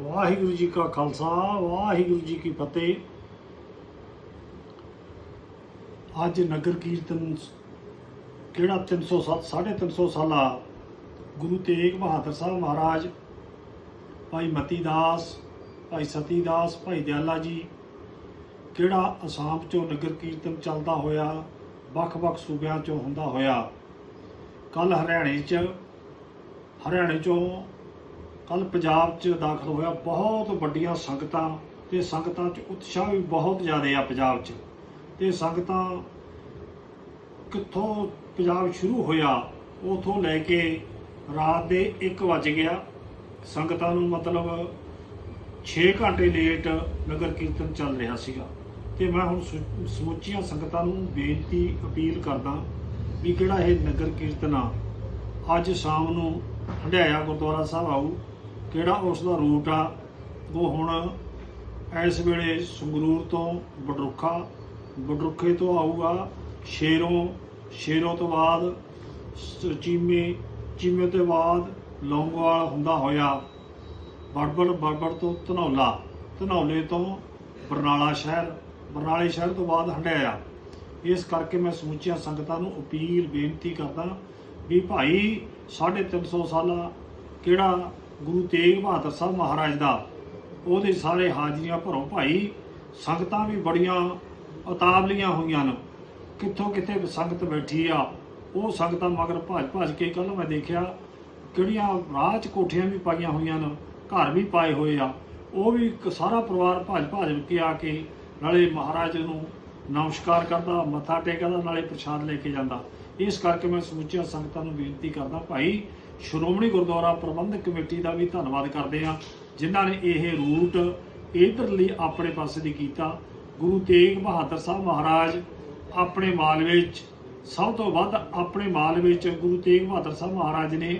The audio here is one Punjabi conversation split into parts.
ਵਾਹਿਗੁਰੂ ਜੀ ਕਾ ਖਾਲਸਾ, ਵਾਹਿਗੁਰੂ ਜੀ ਕੀ ਫਤਿਹ। ਅੱਜ ਨਗਰ ਕੀਰਤਨ ਕਿਹੜਾ 307 350 ਸਾਲਾ ਗੁਰੂ ਤੇਗ ਬਹਾਦਰ ਸਾਹਿਬ ਮਹਾਰਾਜ, ਭਾਈ ਮਤੀ ਦਾਸ, ਭਾਈ ਸਤੀ ਦਾਸ, ਭਾਈ ਦਿਆਲਾ ਜੀ, ਕਿਹੜਾ ਅਸਾਮ ਚੋਂ ਨਗਰ ਕੀਰਤਨ ਚੱਲਦਾ ਹੋਇਆ, ਵੱਖ-ਵੱਖ ਸੂਬਿਆਂ ਚੋਂ ਹੁੰਦਾ ਹੋਇਆ ਕੱਲ ਹਰਿਆਣੇ 'ਚ, ਹਰਿਆਣੇ ਚੋਂ ਕੱਲ ਪੰਜਾਬ 'ਚ ਦਾਖਲ ਹੋਇਆ ਬਹੁਤ ਵੱਡੀਆਂ ਸੰਗਤਾਂ ਤੇ ਸੰਗਤਾਂ 'ਚ ਉਤਸ਼ਾਹ ਵੀ ਬਹੁਤ ਜ਼ਿਆਦਾ ਆ ਪੰਜਾਬ 'ਚ। ਤੇ ਸੰਗਤਾਂ ਕਿੱਥੋਂ ਪੰਜਾਬ ਸ਼ੁਰੂ ਹੋਇਆ, ਉਥੋਂ ਲੈ ਕੇ ਰਾਤ ਦੇ 1 ਵਜ ਗਿਆ। ਸੰਗਤਾਂ ਨੂੰ ਮਤਲਬ 6 ਘੰਟੇ ਲੇਟ ਨਗਰ ਕੀਰਤਨ ਚੱਲ ਰਿਹਾ ਸੀਗਾ। ਤੇ ਮੈਂ ਹੁਣ ਸੁ- ਸਮੁੱਚੀਆਂ ਸੰਗਤਾਂ ਨੂੰ ਬੇਨਤੀ, ਅਪੀਲ ਕਰਦਾ ਵੀ ਕਿਹੜਾ ਇਹ ਨਗਰ ਕੀਰਤਨ ਆ, ਅੱਜ ਸ਼ਾਮ ਨੂੰ ਹੰਡਿਆਇਆ ਗੁਰਦੁਆਰਾ ਸਾਹਿਬ ਆਊ। ਕਿਹੜਾ ਉਸ ਦਾ ਰੂਟ ਆ? ਉਹ ਹੁਣ ਇਸ ਵੇਲੇ ਸੰਗਰੂਰ ਤੋਂ ਬਡਰੁੱਖਾ, ਬਡਰੁੱਖੇ ਤੋਂ ਆਊਗਾ, ਸ਼ੇਰੋਂ ਸ਼ੇਰੋਂ ਤੋਂ ਬਾਅਦ ਚੀਮੇ ਚੀਮੇ ਤੋਂ ਬਾਅਦ ਲੌਂਗਵਾਲ ਹੁੰਦਾ ਹੋਇਆ ਬੜਬੜ ਬੜਬੜ ਤੋਂ ਧਨੌਲਾ, ਧਨੌਲੇ ਤੋਂ ਬਰਨਾਲਾ ਸ਼ਹਿਰ, ਬਰਨਾਲੇ ਸ਼ਹਿਰ ਤੋਂ ਬਾਅਦ ਹੰਡਿਆਇਆ। ਇਸ ਕਰਕੇ ਮੈਂ ਸਮੁੱਚੀਆਂ ਸੰਗਤਾਂ ਨੂੰ ਅਪੀਲ ਬੇਨਤੀ ਕਰਦਾ ਵੀ ਭਾਈ 350 ਸਾਲਾ ਕਿਹੜਾ ਗੁਰੂ ਤੇਗ ਬਹਾਦਰ ਸਾਹਿਬ ਮਹਾਰਾਜ ਦਾ, ਉਹਦੇ ਸਾਰੇ ਹਾਜ਼ਰੀਆਂ ਭਰੋ ਭਾਈ, ਸੰਗਤਾਂ ਵੀ ਬੜੀਆਂ ਉਤਾਵਲੀਆਂ ਹੋਈਆਂ ਨੇ ਕਿੱਥੋਂ ਕਿੱਥੇ ਸੰਗਤ ਬੈਠੀ ਆ, ਉਹ ਸੰਗਤਾਂ ਮਗਰ ਭੱਜ ਭੱਜ ਕੇ ਕੱਲ ਮੈਂ ਦੇਖਿਆ, ਕਿਹੜੀਆਂ ਰਾਹ 'ਚ ਕੋਠੀਆਂ ਵੀ ਪਾਈਆਂ ਹੋਈਆਂ ਨੇ ਘਰ ਵੀ ਪਾਏ ਹੋਏ ਆ। ਉਹ ਵੀ ਸਾਰਾ ਪਰਿਵਾਰ ਭੱਜ ਭੱਜ ਕੇ ਆ ਕੇ ਨਾਲੇ ਮਹਾਰਾਜ ਨੂੰ ਨਮਸਕਾਰ ਕਰਦਾ, ਮੱਥਾ ਟੇਕਦਾ, ਨਾਲੇ ਪ੍ਰਸ਼ਾਦ ਲੈ ਕੇ ਜਾਂਦਾ। ਇਸ ਕਰਕੇ ਮੈਂ ਸਮੁੱਚੀਆਂ ਸੰਗਤਾਂ ਨੂੰ ਬੇਨਤੀ ਕਰਦਾ ਭਾਈ ਸ਼੍ਰੋਮਣੀ ਗੁਰਦੁਆਰਾ ਪ੍ਰਬੰਧਕ ਕਮੇਟੀ ਦਾ ਵੀ ਧੰਨਵਾਦ ਕਰਦੇ ਆ ਜਿਨ੍ਹਾਂ ਨੇ ਇਹ ਰੂਟ ਇਧਰਲੀ ਆਪਣੇ ਪਾਸੇ ਦੀ ਕੀਤਾ। ਗੁਰੂ ਤੇਗ ਬਹਾਦਰ ਸਾਹਿਬ ਮਹਾਰਾਜ ਆਪਣੇ ਮਾਲਵੇ ਵਿੱਚ, ਸਭ ਤੋਂ ਵੱਧ ਆਪਣੇ ਮਾਲਵੇ ਵਿੱਚ ਗੁਰੂ ਤੇਗ ਬਹਾਦਰ ਸਾਹਿਬ ਮਹਾਰਾਜ ਨੇ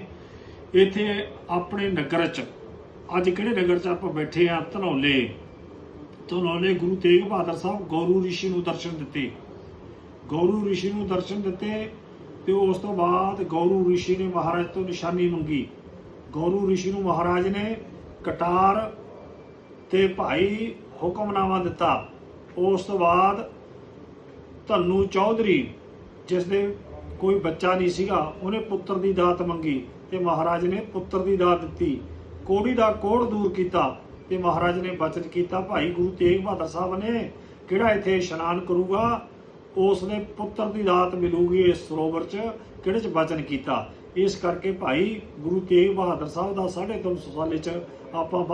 ਇੱਥੇ ਆਪਣੇ ਨਗਰ 'ਚ, ਅੱਜ ਕਿਹੜੇ ਨਗਰ 'ਚ ਆਪਾਂ ਬੈਠੇ ਆ ਧਨੌਲੇ। ਧਨੌਲੇ ਗੁਰੂ ਤੇਗ ਬਹਾਦਰ ਸਾਹਿਬ ਗੌਰੂ ਰਿਸ਼ੀ ਨੂੰ ਦਰਸ਼ਨ ਦਿੱਤੇ। ਗੌਰੂ ਰਿਸ਼ੀ ਨੂੰ ਦਰਸ਼ਨ ਦਿੱਤੇ। ਤੇ ਉਸ ਤੋਂ ਬਾਅਦ ਗੌਰੂ ਰਿਸ਼ੀ ਨੇ ਮਹਾਰਾਜ ਤੋਂ ਨਿਸ਼ਾਨੀ ਮੰਗੀ। ਗੌਰੂ ਰਿਸ਼ੀ ਨੂੰ ਮਹਾਰਾਜ ਨੇ ਕਟਾਰ ਤੇ ਭਾਈ ਹੁਕਮਨਾਮਾ ਦਿੱਤਾ। ਉਸ ਤੋਂ ਬਾਅਦ ਧੰਨੂ ਚੌਧਰੀ, ਜਿਸ ਦੇ ਕੋਈ ਬੱਚਾ ਨਹੀਂ ਸੀਗਾ, ਉਹਨੇ ਪੁੱਤਰ ਦੀ ਦਾਤ ਮੰਗੀ ਤੇ ਮਹਾਰਾਜ ਨੇ ਪੁੱਤਰ ਦੀ ਦਾਤ ਦਿੱਤੀ। ਕੋੜੀ ਦਾ ਕੋੜ ਦੂਰ ਕੀਤਾ ਤੇ ਮਹਾਰਾਜ ਨੇ ਬਚਨ ਕੀਤਾ। ਭਾਈ ਗੁਰੂ ਤੇਗ ਬਹਾਦਰ ਸਾਹਿਬ ਨੇ ਕਿਹੜਾ ਇੱਥੇ ਇਸ਼ਨਾਨ ਕਰੂਗਾ? ਉਸ ਦੇ ਪੁੱਤਰ ਦੀ ਰਾਤ ਮਿਲੂਗੀ ਇਸ ਸਰੋਵਰ 'ਚ, ਕਿਹੜੇ 'ਚ ਬਚਨ ਕੀਤਾ? ਇਸ ਕਰਕੇ ਭਾਈ ਗੁਰੂ ਤੇਗ ਬਹਾਦਰ ਸਾਹਿਬ ਦਾ 350 ਸਾਲੇ 'ਚ ਆਪਾਂ